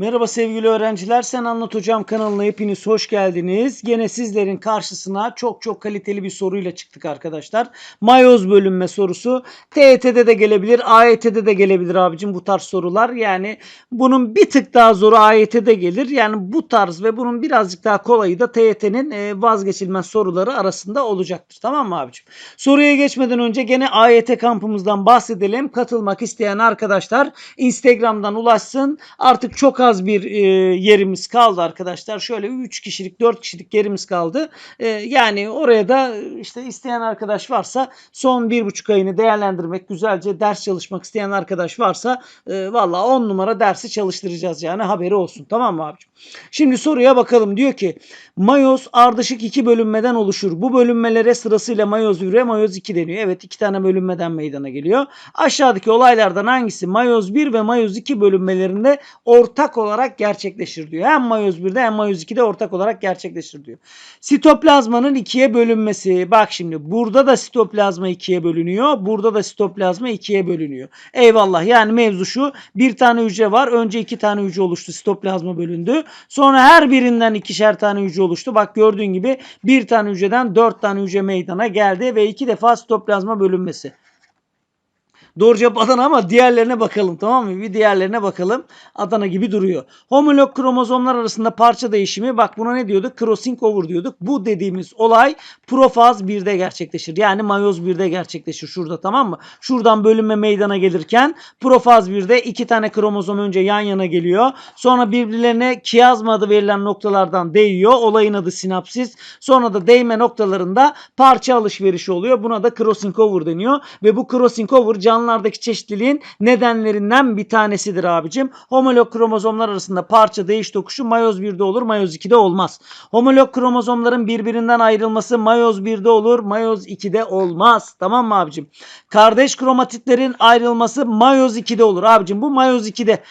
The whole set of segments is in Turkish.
Merhaba sevgili öğrenciler. Sen Anlat Hocam kanalına hepiniz hoş geldiniz. Gene sizlerin karşısına çok çok kaliteli bir soruyla çıktık arkadaşlar. Mayoz bölünme sorusu. TYT'de de gelebilir, AYT'de de gelebilir abicim bu tarz sorular. Yani bunun bir tık daha zoru AYT'de gelir. Yani bu tarz ve bunun birazcık daha kolayı da TYT'nin e, vazgeçilmez soruları arasında olacaktır. Tamam mı abicim? Soruya geçmeden önce gene AYT kampımızdan bahsedelim. Katılmak isteyen arkadaşlar Instagram'dan ulaşsın. Artık çok az bir e, yerimiz kaldı arkadaşlar. Şöyle 3 kişilik 4 kişilik yerimiz kaldı. E, yani oraya da işte isteyen arkadaş varsa son bir buçuk ayını değerlendirmek güzelce ders çalışmak isteyen arkadaş varsa e, valla 10 numara dersi çalıştıracağız yani haberi olsun. Tamam mı abicim? Şimdi soruya bakalım. Diyor ki mayoz ardışık iki bölünmeden oluşur. Bu bölünmelere sırasıyla mayoz 1 ve mayoz 2 deniyor. Evet iki tane bölünmeden meydana geliyor. Aşağıdaki olaylardan hangisi mayoz 1 ve mayoz 2 bölünmelerinde ortak olarak gerçekleşir diyor. Hem mayoz 1'de hem mayoz 2'de ortak olarak gerçekleşir diyor. Sitoplazmanın ikiye bölünmesi. Bak şimdi burada da sitoplazma ikiye bölünüyor. Burada da sitoplazma ikiye bölünüyor. Eyvallah yani mevzu şu. Bir tane hücre var. Önce iki tane hücre oluştu. Sitoplazma bölündü. Sonra her birinden ikişer tane hücre oluştu. Bak gördüğün gibi bir tane hücreden dört tane hücre meydana geldi ve iki defa sitoplazma bölünmesi. Doğru cevap Adana ama diğerlerine bakalım tamam mı? Bir diğerlerine bakalım. Adana gibi duruyor. Homolog kromozomlar arasında parça değişimi bak buna ne diyorduk? Crossing over diyorduk. Bu dediğimiz olay profaz 1'de gerçekleşir. Yani mayoz 1'de gerçekleşir şurada tamam mı? Şuradan bölünme meydana gelirken profaz 1'de iki tane kromozom önce yan yana geliyor. Sonra birbirlerine kiyazma adı verilen noktalardan değiyor. Olayın adı sinapsis. Sonra da değme noktalarında parça alışverişi oluyor. Buna da crossing over deniyor. Ve bu crossing over canlılardaki çeşitliliğin nedenlerinden bir tanesidir abicim. Homolog kromozomlar arasında parça değiş tokuşu mayoz 1'de olur, mayoz 2'de olmaz. Homolog kromozomların birbirinden ayrılması mayoz 1'de olur, mayoz 2'de olmaz. Tamam mı abicim? Kardeş kromatitlerin ayrılması mayoz 2'de olur abicim. Bu mayoz 2'de.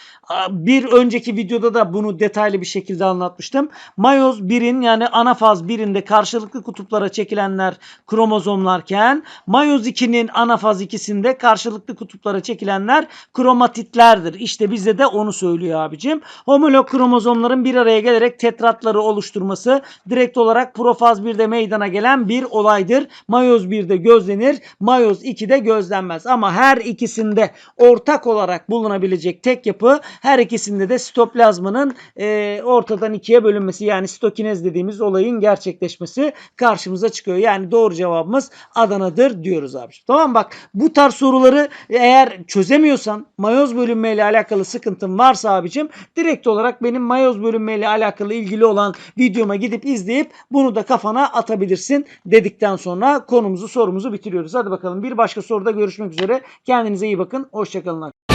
Bir önceki videoda da bunu detaylı bir şekilde anlatmıştım. Mayoz 1'in yani ana faz 1'inde karşılıklı kutuplara çekilenler kromozomlarken mayoz 2'nin ana faz 2'sinde karşılıklı kutuplara çekilenler kromatitlerdir. İşte bize de onu söylüyor abicim. Homolog kromozomların bir araya gelerek tetratları oluşturması direkt olarak profaz 1'de meydana gelen bir olaydır. Mayoz 1'de gözlenir, mayoz 2'de gözlenmez. Ama her ikisinde ortak olarak bulunabilecek tek yapı her ikisinde de sitoplazmanın e, ortadan ikiye bölünmesi yani sitokinez dediğimiz olayın gerçekleşmesi karşımıza çıkıyor. Yani doğru cevabımız Adana'dır diyoruz abi. Tamam bak bu tarz soruları eğer çözemiyorsan mayoz bölünme ile alakalı sıkıntın varsa abicim direkt olarak benim mayoz bölünme ile alakalı ilgili olan videoma gidip izleyip bunu da kafana atabilirsin dedikten sonra konumuzu sorumuzu bitiriyoruz. Hadi bakalım bir başka soruda görüşmek üzere. Kendinize iyi bakın. Hoşçakalın.